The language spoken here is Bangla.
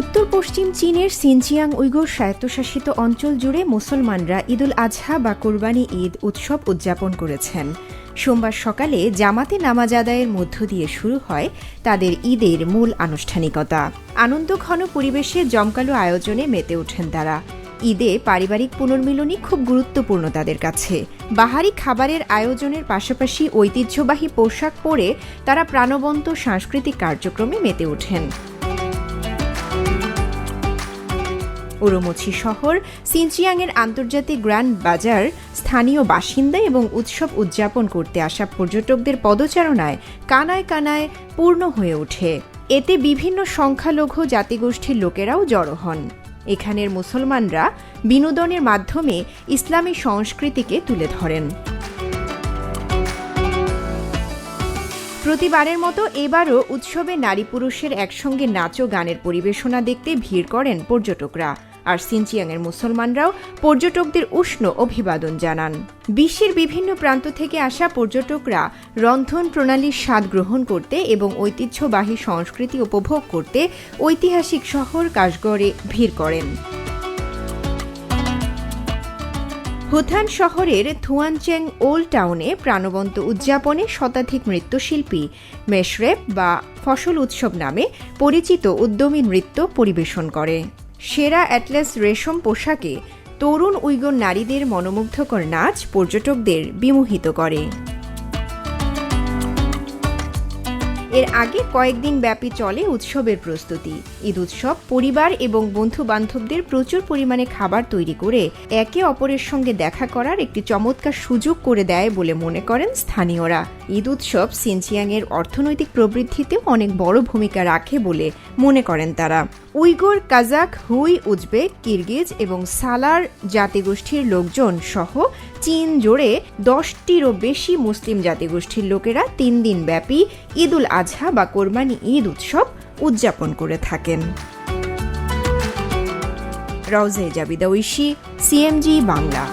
উত্তর পশ্চিম চীনের সিনচিয়াং উইগুর স্বায়ত্তশাসিত অঞ্চল জুড়ে মুসলমানরা ঈদুল আজহা বা কোরবানি ঈদ উৎসব উদযাপন করেছেন। সোমবার সকালে জামাতে নামাজ আদায়ের মধ্য দিয়ে শুরু হয় তাদের ঈদের মূল আনুষ্ঠানিকতা। আনন্দঘন পরিবেশে জমকালো আয়োজনে মেতে ওঠেন তারা। ঈদে পারিবারিক পুনর্মিলনী খুব গুরুত্বপূর্ণ তাদের কাছে। বাহারি খাবারের আয়োজনের পাশাপাশি ঐতিহ্যবাহী পোশাক পরে তারা প্রাণবন্ত সাংস্কৃতিক কার্যক্রমে মেতে ওঠেন। উরুমুছি শহর, সিনচিয়াংয়ের আন্তর্জাতিক গ্র্যান্ড বাজার, স্থানীয় বাসিন্দা এবং উৎসব উদযাপন করতে আসা পর্যটকদের পদচারণায় কানায় কানায় পূর্ণ হয়ে ওঠে। এতে বিভিন্ন সংখ্যালঘু জাতিগোষ্ঠীর লোকেরাও জড়ো হন। এখানের মুসলমানরা বিনোদনের মাধ্যমে ইসলামী সংস্কৃতিকে তুলে ধরেন। প্রতিবারের মতো এবারও উৎসবে নারী পুরুষের একসঙ্গে নাচ ও গানের পরিবেশনা দেখতে ভিড় করেন পর্যটকরা। আর সিনচিয়াংয়ের মুসলমানরাও পর্যটকদের উষ্ণ অভিবাদন জানান। বিশ্বের বিভিন্ন প্রান্ত থেকে আসা পর্যটকরা রন্ধন প্রণালীর স্বাদ গ্রহণ করতে এবং ঐতিহ্যবাহী সংস্কৃতি উপভোগ করতে ঐতিহাসিক শহর কাশগড়ে ভিড় করেন। হুথান শহরের থুয়ানচেং ওল্ড টাউনে প্রাণবন্ত উদযাপনে শতাধিক নৃত্যশিল্পী, মেশরেপ বা ফসল উৎসব নামে পরিচিত উদ্যমী নৃত্য পরিবেশন করে। সেরা অ্যাটলাস রেশম পোশাকে তরুণ উইগর নারীদের মনোমুগ্ধকর নাচ পর্যটকদের বিমোহিত করে। এর আগে কয়েকদিন ব্যাপী চলে উৎসবের প্রস্তুতি। ঈদ উৎসব পরিবার এবং বন্ধু বান্ধবদের প্রচুর পরিমাণে খাবার তৈরি করে একে অপরের সঙ্গে দেখা করার একটি চমৎকার সুযোগ করে দেয় বলে মনে করেন স্থানীয়রা। ঈদ উৎসব সিনচিয়াংয়ের অর্থনৈতিক প্রবৃদ্ধিতেও অনেক বড় ভূমিকা রাখে বলে মনে করেন তারা। Uyghur Kazakh Hui, Uzbek, Kyrgyz এবং সালার জাতিগোষ্ঠীর লোকজন সহ চীন জুড়ে দশটিরও বেশি মুসলিম জাতিগোষ্ঠীর লোকেরা তিন দিন ব্যাপী ঈদুল আজহা বা কোরবানি ঈদ উৎসব উদযাপন করে থাকেন। রওজে জাবিদা ঐশী, সিএমজি বাংলা।